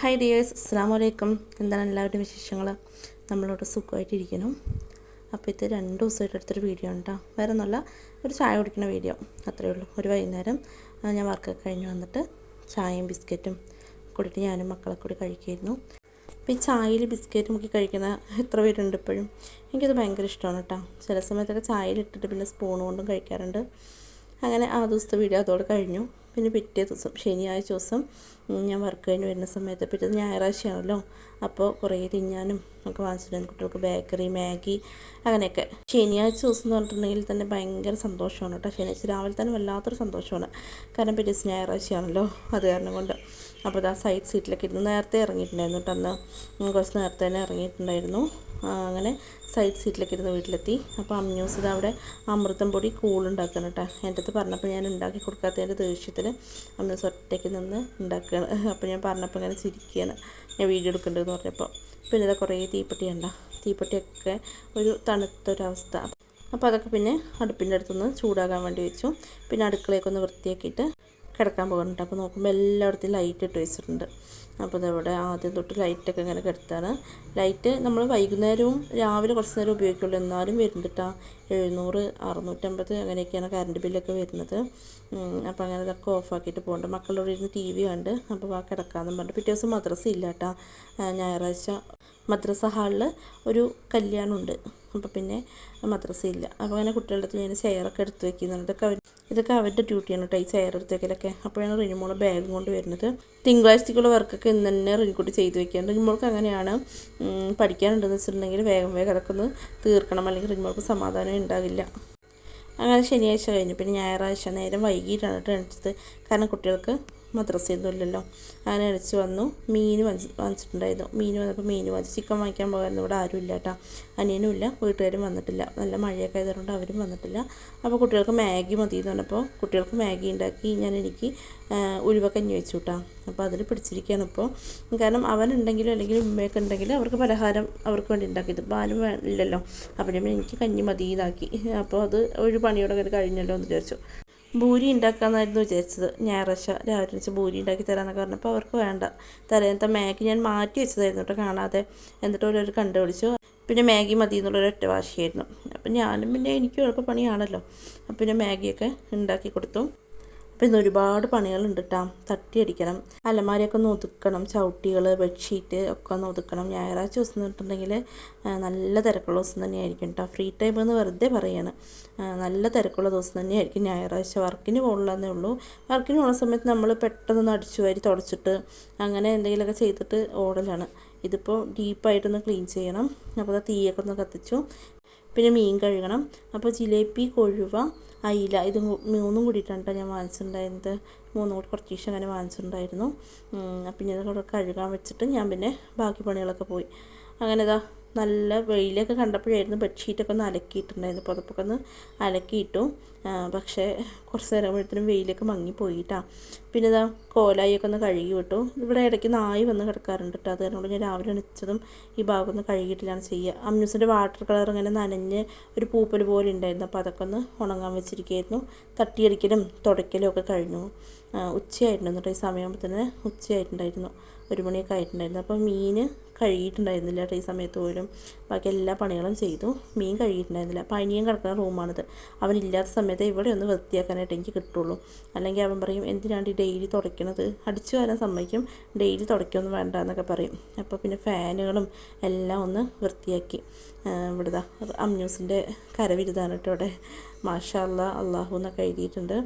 Hi dears അസ്സാം വലൈക്കും എന്താണ് എല്ലാവരുടെയും വിശേഷങ്ങൾ നമ്മളോട് സുഖമായിട്ടിരിക്കുന്നു. അപ്പോൾ ഇത് രണ്ട് ദിവസമായിട്ട് എടുത്തൊരു വീഡിയോ ഉണ്ടോ വേറെ ഒന്നുമല്ല ഒരു ചായ കുടിക്കുന്ന വീഡിയോ അത്രയേ ഉള്ളൂ. ഒരു വൈകുന്നേരം ഞാൻ വർക്കൊക്കെ കഴിഞ്ഞ് വന്നിട്ട് ചായയും ബിസ്ക്കറ്റും കൂടിയിട്ട് ഞാനും മക്കളെ കൂടി കഴിക്കുമായിരുന്നു അപ്പോൾ ഈ ചായയിൽ ബിസ്ക്കറ്റ് മുക്കി കഴിക്കുന്ന എത്ര പേരുണ്ട് ഇപ്പോഴും? എനിക്കത് ഭയങ്കര ഇഷ്ടമാണ് കേട്ടോ ചില സമയത്തൊക്കെ ചായയിലിട്ടിട്ട് പിന്നെ സ്പൂൺ കൊണ്ടും കഴിക്കാറുണ്ട്. അങ്ങനെ ആ ദിവസത്തെ വീഡിയോ അതോടെ കഴിഞ്ഞു. പിന്നെ പിറ്റേ ദിവസം ശനിയാഴ്ച ദിവസം ഞാൻ വർക്ക് കഴിഞ്ഞ് വരുന്ന സമയത്ത് പിറ്റേ ഞായറാഴ്ചയാണല്ലോ. അപ്പോൾ കുറേ തിന്നാനും ഒക്കെ വാങ്ങിച്ചിട്ടുണ്ട് കുട്ടികൾക്ക് ബേക്കറി മാഗി അങ്ങനെയൊക്കെ. ശനിയാഴ്ച ദിവസം എന്ന് പറഞ്ഞിട്ടുണ്ടെങ്കിൽ തന്നെ ഭയങ്കര സന്തോഷമാണ് കേട്ടോ. ശനിയാഴ്ച രാവിലെ തന്നെ വല്ലാത്തൊരു സന്തോഷമാണ്. കാരണം പിറ്റേ ഞായറാഴ്ചയാണല്ലോ അത് കാരണം കൊണ്ട്. അപ്പോൾ ആ സൈഡ് സീറ്റിലൊക്കെ ഇരുന്ന് നേരത്തെ ഇറങ്ങിയിട്ടുണ്ടായിരുന്നു കേട്ടോ അന്ന്. കുറച്ച് നേരത്തെ തന്നെ ഇറങ്ങിയിട്ടുണ്ടായിരുന്നു. അങ്ങനെ സൈഡ് സീറ്റിലൊക്കെ ഇരുന്ന് വീട്ടിലെത്തി. അപ്പോൾ അമ്മ്യൂസ് ഇത് അവിടെ അമൃതം പൊടി കൂളുണ്ടാക്കണം കേട്ടോ എന്റെ അടുത്ത് പറഞ്ഞപ്പോൾ ഞാൻ ഉണ്ടാക്കി കൊടുക്കാത്തതിന്റെ ദേഷ്യത്തിൽ അമ്മ്യൂസ് ഒറ്റയ്ക്ക് നിന്ന് ഉണ്ടാക്കുകയാണ് അപ്പോൾ ഞാൻ പറഞ്ഞപ്പോൾ ഇങ്ങനെ ചിരിക്കുകയാണ് ഞാൻ വീഡിയോ എടുക്കേണ്ടതെന്ന് പറഞ്ഞപ്പോൾ പിന്നെ ഇതാ കുറേ തീപ്പെട്ടി ഉണ്ട തീപ്പെട്ടിയൊക്കെ ഒരു തണുത്തൊരവസ്ഥ. അപ്പോൾ അതൊക്കെ പിന്നെ അടുപ്പിന്റെ അടുത്തുനിന്ന് ചൂടാകാൻ വേണ്ടി വെച്ചു. പിന്നെ അടുക്കളയൊക്കെ ഒന്ന് വൃത്തിയാക്കിയിട്ട് കിടക്കാൻ പോകുന്നുണ്ട്. അപ്പോൾ നോക്കുമ്പോൾ എല്ലായിടത്തും ലൈറ്റ് ഇട്ട് വെച്ചിട്ടുണ്ട്. അപ്പോൾ ഇതവിടെ ആദ്യം തൊട്ട് ലൈറ്റൊക്കെ ഇങ്ങനെ കിടത്താണ്. ലൈറ്റ് നമ്മൾ വൈകുന്നേരവും രാവിലെ കുറച്ച് നേരം ഉപയോഗിക്കുള്ളൂ. എന്നാലും വരുന്നുണ്ട് എഴുന്നൂറ് അറുന്നൂറ്റമ്പത് അങ്ങനെയൊക്കെയാണ് കറണ്ട് ബില്ലൊക്കെ വരുന്നത്. അപ്പോൾ അങ്ങനെ ഇതൊക്കെ ഓഫാക്കിയിട്ട് പോകുന്നുണ്ട് മക്കളോട് ഇരുന്ന് ടി വി കണ്ട്. അപ്പോൾ ആ കിടക്കാമെന്നും പറഞ്ഞു. പിറ്റേ ദിവസം മദ്രസ ഇല്ല കേട്ടോ ഞായറാഴ്ച മദ്രസ ഹാളിൽ ഒരു കല്യാണമുണ്ട്. അപ്പോൾ പിന്നെ മദ്രസയില്ല. അപ്പോൾ അങ്ങനെ കുട്ടികളുടെ അടുത്ത് ഞാൻ ചെയറൊക്കെ എടുത്ത് വെക്കുന്നുണ്ട്. അവർ ഇതൊക്കെ അവരുടെ ഡ്യൂട്ടിയാണ് കേട്ടോ ഈ ചെയർ എടുത്ത് വെക്കലൊക്കെ. അപ്പോഴാണ് റിനിമോളെ ബാഗും കൊണ്ട് വരുന്നത്. തിങ്കളാഴ്ചക്കുള്ള വർക്കൊക്കെ ഇന്ന് തന്നെ റിനിക്കുട്ടി ചെയ്ത് വെക്കാൻ റിനിമോൾക്ക് അങ്ങനെയാണ് പഠിക്കാനുണ്ടെന്ന് വെച്ചിട്ടുണ്ടെങ്കിൽ വേഗം വേഗം അതൊക്കെ ഒന്ന് തീർക്കണം. അല്ലെങ്കിൽ റിനിമോൾക്ക് സമാധാനം ഉണ്ടാവില്ല. അങ്ങനെ ശനിയാഴ്ച കഴിഞ്ഞു. പിന്നെ ഞായറാഴ്ച നേരം വൈകിട്ടാണ് കേട്ടോ എണിച്ചത് കാരണം കുട്ടികൾക്ക് മദ്രസയൊന്നും ഇല്ലല്ലോ അങ്ങനെ അടിച്ച് വന്നു. മീൻ വാങ്ങി വാങ്ങിച്ചിട്ടുണ്ടായിരുന്നു. മീൻ വന്നപ്പോൾ മീൻ വാങ്ങിച്ച് ചിക്കൻ വാങ്ങിക്കാൻ പോകായിരുന്നു ഇവിടെ ആരും ഇല്ല കേട്ടോ. അനിയനും ഇല്ല. വീട്ടുകാരും വന്നിട്ടില്ല. നല്ല മഴയൊക്കെ ആയതുകൊണ്ട് അവരും വന്നിട്ടില്ല. അപ്പോൾ കുട്ടികൾക്ക് മാഗി മതി എന്ന് പറഞ്ഞപ്പോൾ കുട്ടികൾക്ക് മാഗി ഉണ്ടാക്കി ഞാൻ എനിക്ക് ഉലുവക്കഞ്ഞി വെച്ചു കേട്ടോ. അപ്പോൾ അതിൽ പിടിച്ചിരിക്കുകയാണ് ഇപ്പോൾ. കാരണം അവനുണ്ടെങ്കിലും അല്ലെങ്കിൽ ഉമ്മയൊക്കെ ഉണ്ടെങ്കിൽ അവർക്ക് പലഹാരം അവർക്ക് വേണ്ടി ഉണ്ടാക്കി. ഇതിപ്പോൾ ആരും ഇല്ലല്ലോ. അപ്പോൾ എനിക്ക് കഞ്ഞി മതി ഇതാക്കി. അപ്പോൾ അത് ഒരു പണിയോടെ കഴിഞ്ഞല്ലോ എന്ന് വിചാരിച്ചു. ഭൂരി ഉണ്ടാക്കാമെന്നായിരുന്നു വിചാരിച്ചത്. ഞായറാഴ്ച രാവിലെ വെച്ച് ഭൂരി ഉണ്ടാക്കി തരാമെന്നൊക്കെ പറഞ്ഞപ്പോൾ അവർക്ക് വേണ്ട. തലേന്നത്തെ മാഗി ഞാൻ മാറ്റി വെച്ചതായിരുന്നു കേട്ടോ കാണാതെ. എന്നിട്ട് ഓരോരു കണ്ടുപിടിച്ചു. പിന്നെ മാഗി മതി എന്നുള്ളൊരു ഒറ്റ വാശിയായിരുന്നു. അപ്പം ഞാനും പിന്നെ എനിക്ക് എളുപ്പ പണിയാണല്ലോ. അപ്പം പിന്നെ മാഗിയൊക്കെ ഉണ്ടാക്കി കൊടുത്തു. അപ്പം ഇന്ന് ഒരുപാട് പണികളുണ്ട് കേട്ടോ തട്ടിയടിക്കണം അലമാരയൊക്കെ ഒന്ന് ഒതുക്കണം ചവിട്ടികൾ ബെഡ്ഷീറ്റ് ഒക്കെ ഒന്ന് ഒതുക്കണം. ഞായറാഴ്ച ദിവസം എന്ന് പറഞ്ഞിട്ടുണ്ടെങ്കിൽ നല്ല തിരക്കുള്ള ദിവസം തന്നെയായിരിക്കും കേട്ടോ. ഫ്രീ ടൈം എന്ന് വെറുതെ പറയാണ്. നല്ല തിരക്കുള്ള ദിവസം തന്നെയായിരിക്കും ഞായറാഴ്ച വർക്കിന് പോകണമെന്നേ ഉള്ളൂ. വർക്കിന് പോകുന്ന സമയത്ത് നമ്മൾ പെട്ടെന്ന് അടിച്ചു വാരി തുടച്ചിട്ട് അങ്ങനെ എന്തെങ്കിലുമൊക്കെ ചെയ്തിട്ട് ഓടലാണ്. ഇതിപ്പോൾ ഡീപ്പായിട്ടൊന്ന് ക്ലീൻ ചെയ്യണം. അപ്പോൾ തീയൊക്കെ ഒന്ന് കത്തിച്ചു. പിന്നെ മീൻ കഴുകണം. അപ്പോൾ ജിലേബി കൊഴുവ അയില ഇത് മൂന്നും കൂടിയിട്ടാണ് ഞാൻ വാങ്ങിച്ചിട്ടുണ്ടായിരുന്നത്. മൂന്നും കൂടി കുറച്ച് ദിവസം അങ്ങനെ വാങ്ങിച്ചിട്ടുണ്ടായിരുന്നു. പിന്നെ ഇതൊക്കെ കഴുകാൻ വെച്ചിട്ട് ഞാൻ പിന്നെ ബാക്കി പണികളൊക്കെ പോയി. അങ്ങനെ ഇതാ നല്ല വെയിലൊക്കെ കണ്ടപ്പോഴായിരുന്നു ബെഡ്ഷീറ്റൊക്കെ ഒന്ന് അലക്കിയിട്ടുണ്ടായിരുന്നു. പുതപ്പൊക്കെ ഒന്ന് അലക്കിയിട്ടു. പക്ഷേ കുറച്ച് നേരം കഴിയുമ്പോഴത്തേനും വെയിലൊക്കെ മങ്ങിപ്പോയിട്ടാ. പിന്നെ ഇതാ കോലായിയൊക്കെ ഒന്ന് കഴുകി വിട്ടു. ഇവിടെ ഇടയ്ക്ക് നായി വന്ന് കിടക്കാറുണ്ട് കേട്ടോ. അത് കാരണം ഞാൻ രാവിലെ എണിച്ചതും ഈ ഭാഗം ഒന്ന് കഴുകിയിട്ടില്ലാണ് ചെയ്യുക അമ്യൂസിന്റെ വാട്ടർ കളർ ഇങ്ങനെ നനഞ്ഞ് ഒരു പൂപ്പൽ പോലെ ഉണ്ടായിരുന്നു. അപ്പോൾ അതൊക്കെ ഒന്ന് ഉണങ്ങാൻ വെച്ചിരിക്കുകയായിരുന്നു. തട്ടിയടിക്കലും തുടയ്ക്കലും ഒക്കെ കഴിഞ്ഞു. ഉച്ചയായിട്ടുണ്ടായിരുന്നു കേട്ടോ. ഈ സമയമാകുമ്പോൾ തന്നെ ഉച്ചയായിട്ടുണ്ടായിരുന്നു. ഒരു മണിയൊക്കെ ആയിട്ടുണ്ടായിരുന്നു. അപ്പോൾ മീൻ കഴുകിയിട്ടുണ്ടായിരുന്നില്ല കേട്ടോ ഈ സമയത്ത് പോലും. ബാക്കി എല്ലാ പണികളും ചെയ്തു. മീൻ കഴുകിയിട്ടുണ്ടായിരുന്നില്ല പനിയും കിടക്കുന്ന റൂമാണിത്. അവനില്ലാത്ത സമയത്ത് ഇവിടെ ഒന്ന് വൃത്തിയാക്കാനായിട്ട് എനിക്ക് കിട്ടുള്ളൂ. അല്ലെങ്കിൽ അവൻ പറയും എന്തിനാണ് ഈ ഡെയിലി തുടയ്ക്കണത്? അടിച്ചു വരാൻ സമ്മതിക്കും. ഡെയിലി തുടയ്ക്കൊന്നും വേണ്ട എന്നൊക്കെ പറയും. അപ്പോൾ പിന്നെ ഫാനുകളും എല്ലാം ഒന്ന് വൃത്തിയാക്കി. ഇവിടുതാ. അമ്യൂസിന്റെ കരവിരുതാണ് കേട്ടോ അവിടെ. മാഷാ അള്ളാഹു എന്നൊക്കെ എഴുതിയിട്ടുണ്ട്.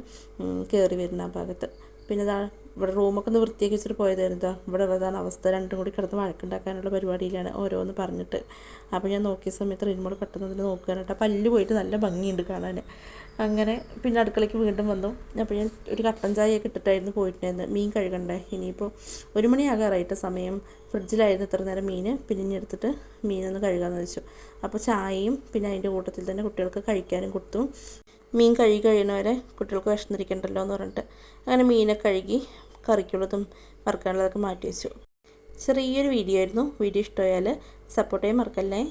കയറി വരുന്ന ആ ഭാഗത്ത്. പിന്നെ ഇവിടെ റൂമൊക്കെ ഒന്ന് വൃത്തിയാക്കി വെച്ചിട്ട് പോയതായിരുന്നു ഇവിടെ അവസ്ഥ. രണ്ടും കൂടി കിടന്ന് വഴക്കുണ്ടാക്കാനുള്ള പരിപാടിയിലാണ് ഓരോന്ന് പറഞ്ഞിട്ട്. അപ്പോൾ ഞാൻ നോക്കിയ സമയത്ത് റിമോൾ പെട്ടെന്ന് അതിൽ നോക്കാനായിട്ട് പല്ല് പോയിട്ട് നല്ല ഭംഗിയുണ്ട് കാണാൻ. അങ്ങനെ പിന്നെ അടുക്കളയ്ക്ക് വീണ്ടും വന്നു. അപ്പോൾ ഞാൻ ഒരു കട്ടൻ ചായയൊക്കെ ഇട്ടിട്ടായിരുന്നു പോയിട്ടുണ്ടായിരുന്നു മീൻ കഴുകണ്ടേ? ഇനിയിപ്പോൾ ഒരു മണിയാകാറായിട്ട് സമയം. ഫ്രിഡ്ജിലായിരുന്നു ഇത്ര നേരം മീൻ. പിന്നെ എടുത്തിട്ട് മീനൊന്ന് കഴുകാമെന്ന് വെച്ചു അപ്പോൾ ചായയും പിന്നെ അതിന്റെ കൂട്ടത്തിൽ തന്നെ കുട്ടികൾക്ക് കഴിക്കാനും കൊടുത്തു. മീൻ കഴുകി കഴിയുന്നവരെ കുട്ടികൾക്ക് വിഷന്നിരിക്കണ്ടല്ലോ എന്ന് പറഞ്ഞിട്ട്. അങ്ങനെ മീനൊക്കെ കഴുകി കറിക്കുള്ളതും വറുക്കാനുള്ളതൊക്കെ മാറ്റി വെച്ചു. ചെറിയൊരു വീഡിയോ ആയിരുന്നു. വീഡിയോ ഇഷ്ടമായാൽ സപ്പോർട്ട് ചെയ്യാൻ മറക്കല്ലേ?